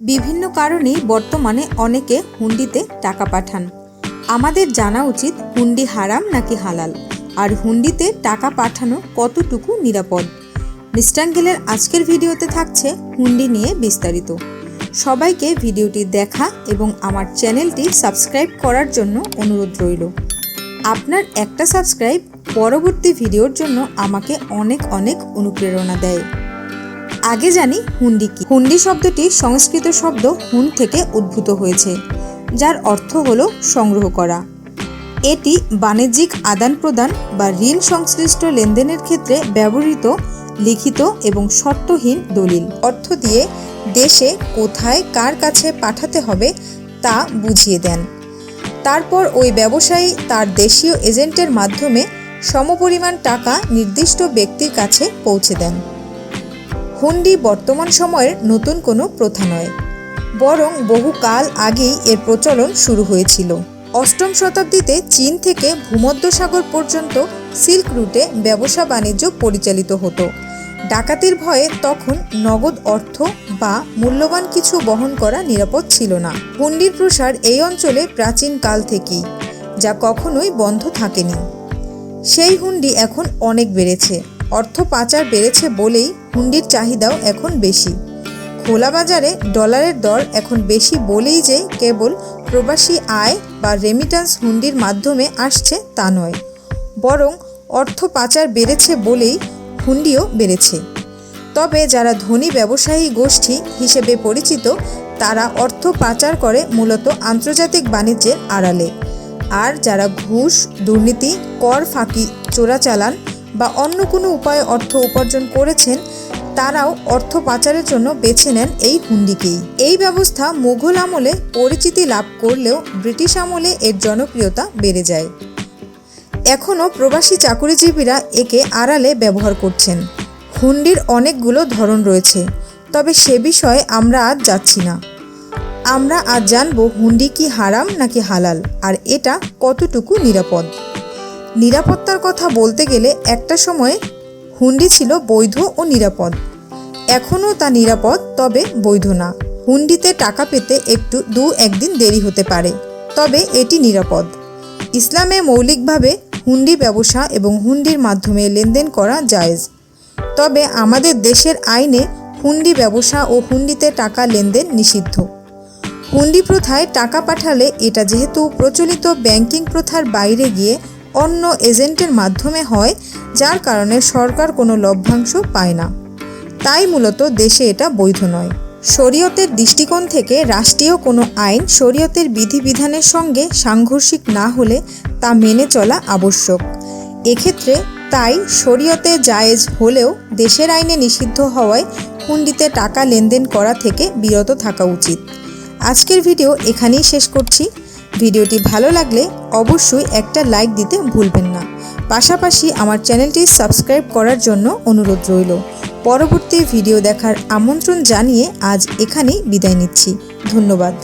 বিভিন্ন কারণেই বর্তমানে অনেকে হুন্ডিতে টাকা পাঠান। আমাদের জানা উচিত হুন্ডি হারাম নাকি হালাল, আর হুন্ডিতে টাকা পাঠানো কতটুকু নিরাপদ। মিস্টাঙ্গেলের আজকের ভিডিওতে থাকছে হুন্ডি নিয়ে বিস্তারিত। সবাইকে ভিডিওটি দেখা এবং আমার চ্যানেলটি সাবস্ক্রাইব করার জন্য অনুরোধ রইল। আপনার একটা সাবস্ক্রাইব পরবর্তী ভিডিওর জন্য আমাকে অনেক অনেক অনুপ্রেরণা দেয়। আগে জানি হুন্ডি কি। হুন্ডি শব্দটি সংস্কৃত শব্দ হুন থেকে উদ্ভূত হয়েছে, যার অর্থ হল সংগ্রহ করা। এটি বাণিজ্যিক আদান প্রদান বা ঋণ সংশ্লিষ্ট লেনদেনের ক্ষেত্রে ব্যবহৃত, লিখিত এবং শর্তহীন দলিল। অর্থ দিয়ে দেশে কোথায় কার কাছে পাঠাতে হবে তা বুঝিয়ে দেন। তারপর ওই ব্যবসায়ী তার দেশীয় এজেন্টের মাধ্যমে সমপরিমাণ টাকা নির্দিষ্ট ব্যক্তির কাছে পৌঁছে দেন। হুন্ডি বর্তমান সময়ের নতুন কোনো প্রথা নয়, বরং বহু কাল আগেই এর প্রচলন শুরু হয়েছিল। অষ্টম শতাব্দীতে চীন থেকে ভূমধ্যসাগর পর্যন্ত সিল্ক রুটে ব্যবসা বাণিজ্য পরিচালিত হতো। ডাকাতির ভয়ে তখন নগদ অর্থ বা মূল্যবান কিছু বহন করা নিরাপদ ছিল না। হুন্ডির প্রসার এই অঞ্চলে প্রাচীন কাল থেকেই, যা কখনোই বন্ধ থাকেনি। সেই হুন্ডি এখন অনেক বেড়েছে। অর্থ পাচার বেড়েছে বলেই হুন্ডির চাহিদাও এখন বেশি। খোলা বাজারে ডলারের দর এখন বেশি বলেই যে কেবল প্রবাসী আয় বা রেমিটান্স হুন্ডির মাধ্যমে আসছে তা নয়, বরং অর্থ পাচার বেড়েছে বলেই হুন্ডিও বেড়েছে। তবে যারা ধনী ব্যবসায়ী গোষ্ঠী হিসেবে পরিচিত, তারা অর্থ পাচার করে মূলত আন্তর্জাতিক বাণিজ্যের আড়ালে। আর যারা ঘুষ, দুর্নীতি, কর ফাঁকি, চোরাচালান বা অন্য কোনো উপায়ে অর্থ উপার্জন করেছেন তারাও অর্থ পাচারের জন্য বেছে নেন এই হুন্ডিকেই। এই ব্যবস্থা মুঘল আমলে পরিচিতি লাভ করলেও ব্রিটিশ আমলে এর জনপ্রিয়তা বেড়ে যায়। এখনও প্রবাসী চাকুরিজীবীরা একে আড়ালে ব্যবহার করছেন। হুন্ডির অনেকগুলো ধরন রয়েছে, তবে সে বিষয়ে আমরা আজ যাচ্ছি না। আমরা আজ জানব হুন্ডি কি হারাম নাকি হালাল, আর এটা কতটুকু নিরাপদ। নিরাপত্তার কথা বলতে গেলে একটা সময়ে হুন্ডি ছিল বৈধ ও নিরাপদ। এখনও তা নিরাপদ, তবে বৈধ না। হুন্ডিতে টাকা পেতে একটু দু একদিন দেরি হতে পারে, তবে এটি নিরাপদ। ইসলামে মৌলিকভাবে হুন্ডি ব্যবসা এবং হুন্ডির মাধ্যমে লেনদেন করা জায়েজ। তবে আমাদের দেশের আইনে হুন্ডি ব্যবসা ও হুন্ডিতে টাকা লেনদেন নিষিদ্ধ। হুন্ডি প্রথায় টাকা পাঠালে এটা যেহেতু প্রচলিত ব্যাংকিং প্রথার বাইরে গিয়ে অন্য এজেন্টের মাধ্যমে হয়, যার কারণে সরকার কোনো লভ্যাংশ পায় না। তাই মূলত দেশে এটা বৈধ নয়। শরীয়তের দৃষ্টিকোণ থেকে রাষ্ট্রীয় কোনো আইন শরীয়তের বিধিবিধানের সঙ্গে সাংঘর্ষিক না হলে তা মেনে চলা আবশ্যক। এক্ষেত্রে তাই শরীয়তে জায়েজ হলেও দেশের আইনে নিষিদ্ধ হওয়ায় হুন্ডিতে টাকা লেনদেন করা থেকে বিরত থাকা উচিত। আজকের ভিডিও এখানেই শেষ করছি। ভিডিওটি ভালো লাগলে অবশ্যই একটা লাইক দিতে ভুলবেন না। পাশাপাশি আমার চ্যানেলটি সাবস্ক্রাইব করার জন্য অনুরোধ রইল। পরবর্তী ভিডিও দেখার আমন্ত্রণ জানিয়ে আজ এখানেই বিদায় নিচ্ছি। ধন্যবাদ।